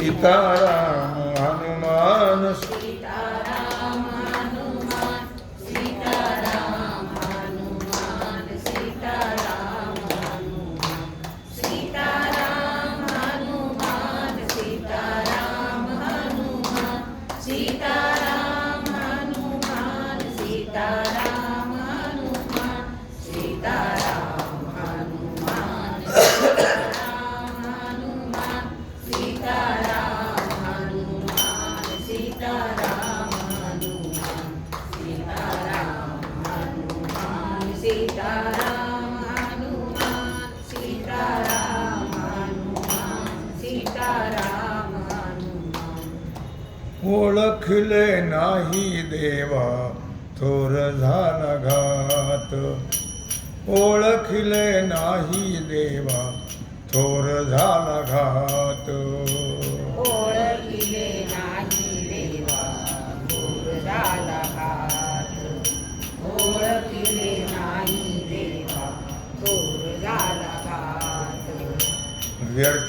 સીતારામ હનુમાન सीताराम हनुमान सीताराम हनुमान सीताराम हनुमान ओळखले नाही देवा थोर झाला घात. ओळखले नाही देवा थोर झाला घात.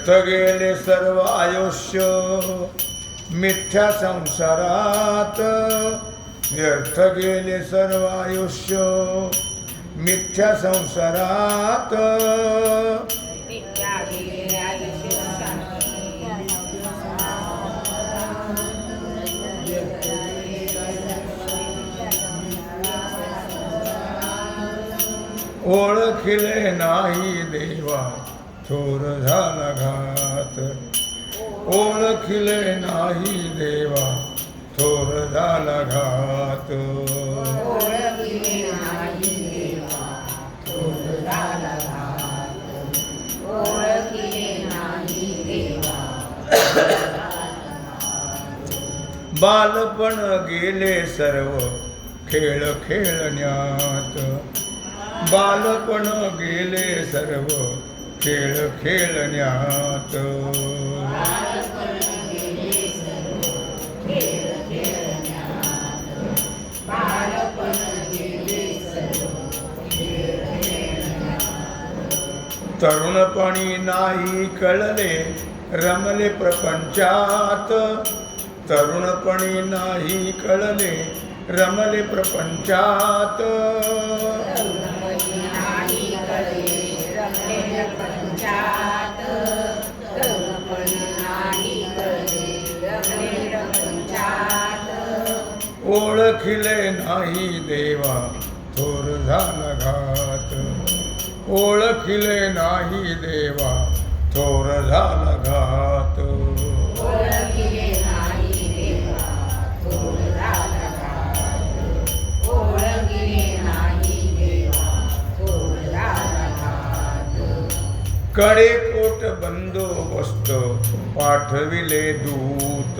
व्यर्थ गेले सर्व आयुष्य मिथ्या संसारात. व्यर्थ गेले सर्व आयुष्य मिथ्या संसारात. ओळखिले नाही देवा. थोर झाला घात. ओळखिले नाही देवा थोर झाला घात. बालपण गेले सर्व खेळ खेळण्यात. बालपण गेले सर्व खेळ खेळण्यात. तरुणपणी नाही कळले रमले प्रपंचात. तरुणपणी नाही कळले रमले प्रपंचात. ओळखिले नाही देवा थोर झाला घात. ओळखिले नाही देवा थोर झाला घात. कडेकोट बंदोबस्त पाठविले दूत.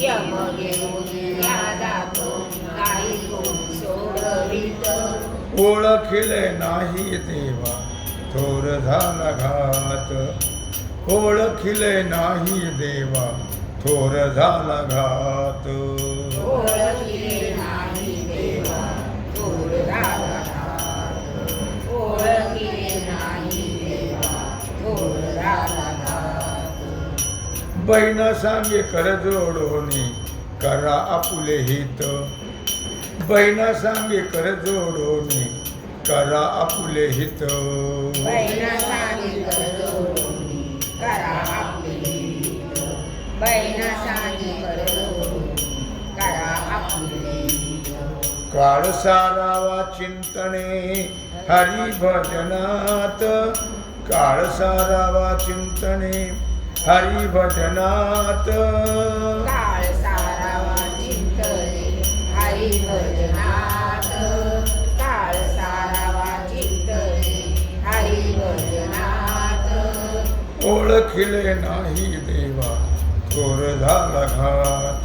यम घेऊन या जातो नाही सोडवित ओळखिले नाही देवा थोर झाला घात. ओळखिले नाही देवा थोर झाला घात. ओळखिले बैना सांगे करजोडोने करा आपुले हित. बैना सांगे करा आपुले हित. सांगे करा आपुले हित. करा आपुले हित. काळ सारावा चिंतने हरिभजनात काळ सारावा चिंतने हरी भजनात. काळ सारावा चिंतने हरी भजनात. काळ सारावा चिंतने हरी भजनात. ओळखिले नाही देवा थोर झाला घात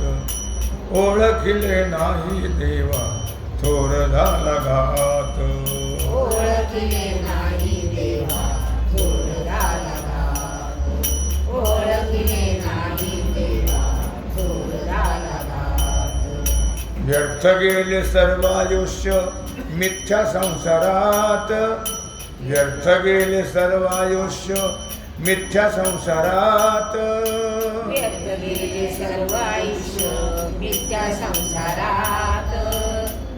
ओळखिले नाही देवा थोर झाला घात ओळखिले नाही व्यर्थ गेले सर्व आयुष्य मिथ्या संसारात. व्यर्थ गेले सर्व आयुष्य मिथ्या संसारात. व्यर्थ गेले सर्व आयुष्य मिथ्या संसारात.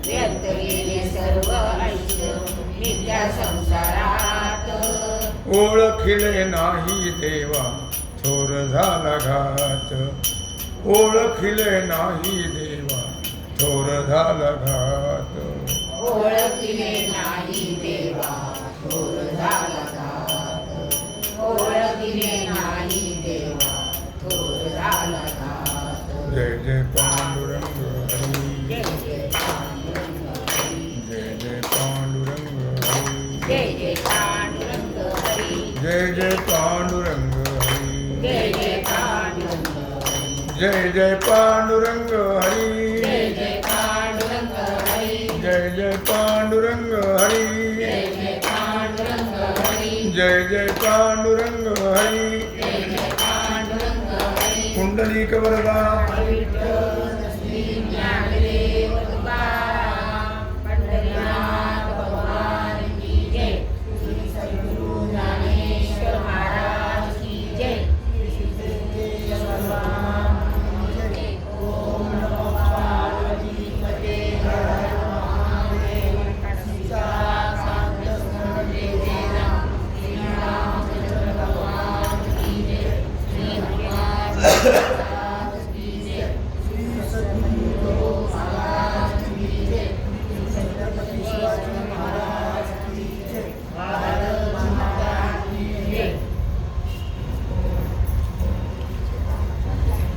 व्यर्थ गेले सर्व आयुष्य मिथ्या संसारात. ओळखिले नाही देवा थोर झाला घात. ओळखिले नाही देवा थोर झाला घात ओळखिले नाही देवा थोर झाला घात. ओळखिले नाही देवा थोर झाला घात. जय जय पांडुरंग हरी जय जय पांडुरंग हरी. जय जय पांडुरंग हरी जय जय पांडुरंग हरी जय जय पांडुरंग हरी जय जय पांडुरंग हरी जय जय पांडुरंग हरी जय जय पांडुरंग हरी। जय जय पांडुरंग हरी। पुंडलीक वरदा